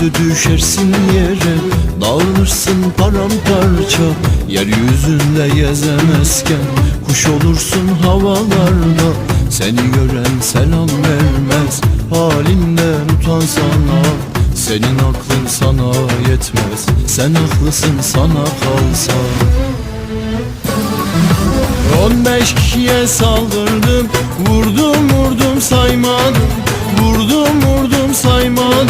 Yüzüstü düşersin yere Dağılırsın paramparça. Yeryüzünde gezemezken Kuş olursun havalarda. Seni gören selam vermez Halinden utansana Senin aklın sana yetmez Sen haklısın sana kalsa. 15 kişiye saldırdım Vurdum vurdum saymadım. Vurdum vurdum saymadım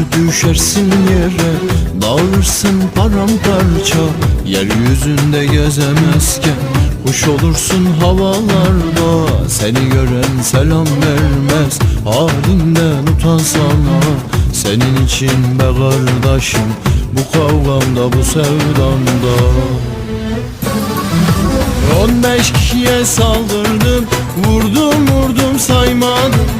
Yüzüstü düşersin yere Dağılırsın paramparça. Yeryüzünde gezemezken Kuş olursun havalarda. Seni gören selam vermez Halinden utansana Senin için be kardeşim Bu kavgamda bu sevdamda 15 kişiye saldırdım Vurdum vurdum saymadım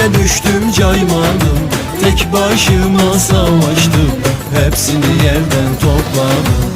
Yere düştüm caymadım Tek başıma savaştım. Hepsini yerden topladım